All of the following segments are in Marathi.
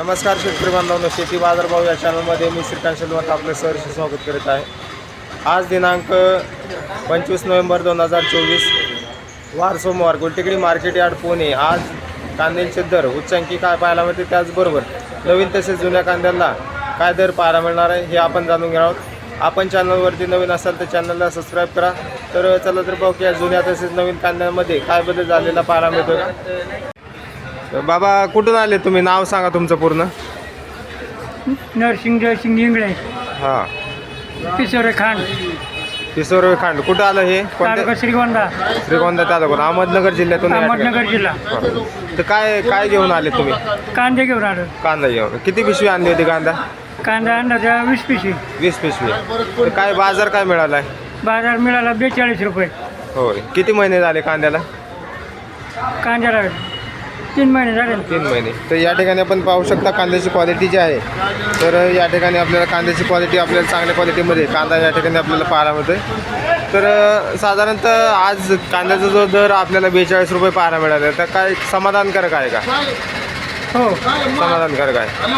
नमस्कार शेतकरी बांधवांनो शेती बाजारभाव या चॅनलमध्ये मी श्रीकांत शर्मात आपलं सहर्ष स्वागत करीत आहे. आज दिनांक पंचवीस नोव्हेंबर दोन हजार चोवीस वार सोमवार गुलटेकडी मार्केट यार्ड पुणे. आज कांद्यांचे दर उच्चांकी काय पाहायला मिळते त्याचबरोबर नवीन तसेच जुन्या कांद्यांना काय दर पाहायला मिळणार आहे हे आपण जाणून घेणार आहोत. आपण चॅनलवरती नवीन असाल तर चॅनलला सबस्क्राईब करा. तर चला तर पाहू की या जुन्या तसेच नवीन कांद्यांमध्ये काय बदल झालेला पाहायला मिळतो बाबा कुठून आले तुम्ही? नाव सांगा तुमचं पूर्ण. नरसिंग जयसिंग इंगळे. हां. किशोर खान किशोर खांड. कुठं आलं हे? तालुका श्रीगोंदा. श्रीगोंदा तालुका. अहमदनगर जिल्ह्यातून. अहमदनगर जिल्हा. हां. तर काय काय घेऊन आले तुम्ही? कांदे घेऊन आलो. कांदा घेऊन. किती पिशवी आणली होती कांदा? कांदा अंदाजा वीस पिशवी. वीस पिशवी. तर काय बाजार काय मिळाला बाजार मिळाला बेचाळीस रुपये. होय. किती महिने झाले कांद्याला? कांद्याला तीन महिने झाले तीन महिने. तर या ठिकाणी आपण पाहू शकता कांद्याची क्वालिटी जी आहे तर या ठिकाणी आपल्याला कांद्याची क्वालिटी आपल्याला चांगल्या क्वालिटीमध्ये कांदा या ठिकाणी आपल्याला पाहायला मिळतो तर साधारणतः आज कांद्याचा जो दर आपल्याला बेचाळीस रुपये पाहायला मिळाला तर काय समाधानकारक आहे का? हो. समाधानकारक आहे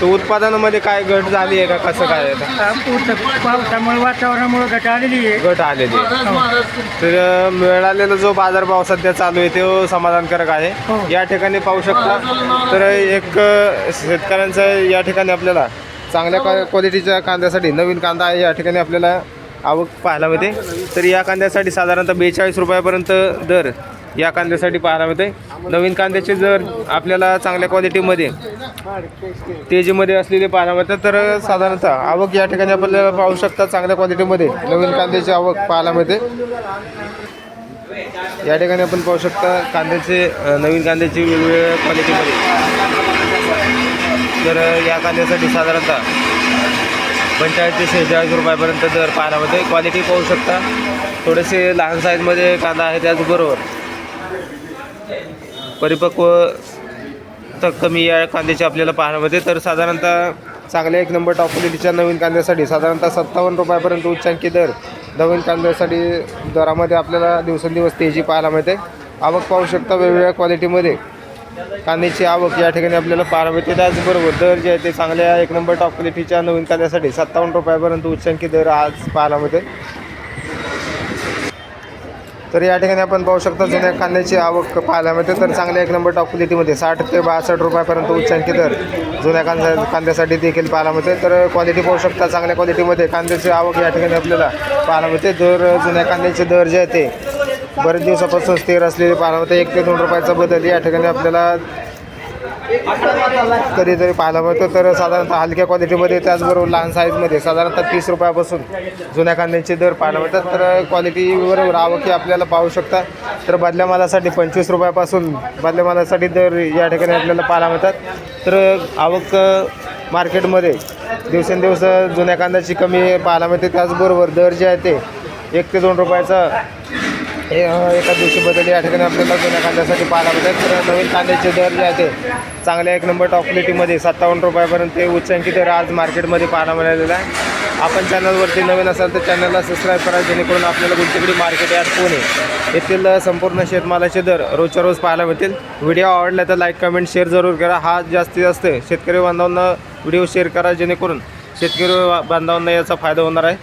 तर उत्पादनामध्ये काय घट झाली आहे का? कसं काय आहे आता? आ, पुढचं पावसामुळे वातावरणामुळे घट आलेली आहे. घट आलेली आहे. तर अ, मिळालेला जो बाजारभाव सध्या चालू आहे तो समाधानकारक आहे. हो. या ठिकाणी पाहू शकता. तर एक अ, शेतकऱ्यांचं या ठिकाणी आपल्याला चांगल्या क्वा- क्वालिटीच्या कांद्यासाठी नवीन कांदा आहे या ठिकाणी आपल्याला आवक पाहायला मिळते. तर या कांद्यासाठी साधारणतः बेचाळीस रुपयापर्यंत दर या कांद्यासाठी पाहायला मिळते. नवीन कांद्याचे जर आपल्याला चांगल्या क्वालिटीमध्ये तेजीमध्ये असलेले पाहायला मिळतात तर साधारणतः आवक या ठिकाणी आपल्याला पाहू शकता चांगल्या क्वालिटीमध्ये. नवीन कांद्याची आवक पाहायला मिळते. या ठिकाणी आपण पाहू शकता कांद्याचे नवीन कांद्याची वेगवेगळ्या क्वालिटीमध्ये. तर या कांद्यासाठी साधारणतः पंचेचाळीस ते शेहेचाळीस रुपयापर्यंत दर पाहायला मिळते. क्वालिटी पाहू शकता. थोडेसे लहान साईजमध्ये कांदा आहे त्याचबरोबर परिपक्व तर कमी या कांद्याचे आपल्याला पाहायला मिळते. तर साधारणतः चांगल्या एक नंबर टॉप क्वालिटीच्या नवीन कांद्यासाठी साधारणतः सत्तावन्न रुपयापर्यंत उच्चांकी दर नवीन कांद्यासाठी दरामध्ये आपल्याला दिवसेंदिवस तेजी पाहायला मिळते. आवक पाहू शकता वेगवेगळ्या क्वालिटीमध्ये कांद्याची आवक या ठिकाणी आपल्याला पाहायला मिळते. त्याचबरोबर दर जे आहे ते चांगल्या एक नंबर टॉप क्वालिटीच्या नवीन कांद्यासाठी सत्तावन्न रुपयापर्यंत उच्चांकी दर आज पाहायला मिळते. तर या ठिकाणी आपण पाहू शकता जुन्या कांद्याची आवक पाहायला मिळते. तर चांगल्या एक नंबर टॉप क्वालिटीमध्ये साठ ते बासष्ट रुपयापर्यंत उच्चांकी दर जुन्या कांद्या कांद्यासाठी देखील पाहायला मिळते. तर क्वालिटी पाहू शकता चांगल्या क्वालिटीमध्ये कांद्याची आवक या ठिकाणी आपल्याला पाहायला मिळते. दर जुन्या कांद्याचे दर जे आहे ते बरेच दिवसापासून स्थिर असलेले पाहायला मिळते. एक ते दोन रुपयाचा बदल या ठिकाणी आपल्याला कधीतरी पाहायला मिळतो तर साधारणतः हलक्या क्वालिटीमध्ये त्याचबरोबर लहान साईजमध्ये साधारणतः तीस रुपयापासून जुन्या कांद्यांचे दर पाहायला मिळतात तर क्वालिटीबरोबर आवकी आपल्याला पाहू शकता. तर बदल्या मालासाठी पंचवीस रुपयापासून बदल्या मालासाठी दर या ठिकाणी आपल्याला पाहायला मिळतात. तर आवक मार्केटमध्ये दिवसेंदिवस जुन्या कांद्याची कमी पाहायला मिळते. त्याचबरोबर दर जे आहे ते एक ते दोन रुपयाचा हे एका दिवशी बदल या ठिकाणी आपल्याला जुन्या कांद्यासाठी पाहायला मिळतात. तर नवीन कांद्याचे दर जे आहे ते चांगल्या एक नंबर टॉप क्वालिटीमध्ये सत्तावन्न रुपयापर्यंत ते उच्चांकी दर आज मार्केटमध्ये पाहायला मिळालेला आहे. आपण चॅनलवरती नवीन असाल तर चॅनलला सबस्क्राईब करा जेणेकरून आपल्याला कोणतीकडे मार्केट यात पुणे येथील संपूर्ण शेतमालाचे दर रोजच्या रोज पाहायला मिळतील. व्हिडिओ आवडला तर लाईक कमेंट शेअर जरूर करा. हा जास्तीत जास्त शेतकरी बांधवांना व्हिडिओ शेअर करा जेणेकरून शेतकरी बांधवांना याचा फायदा होणार आहे.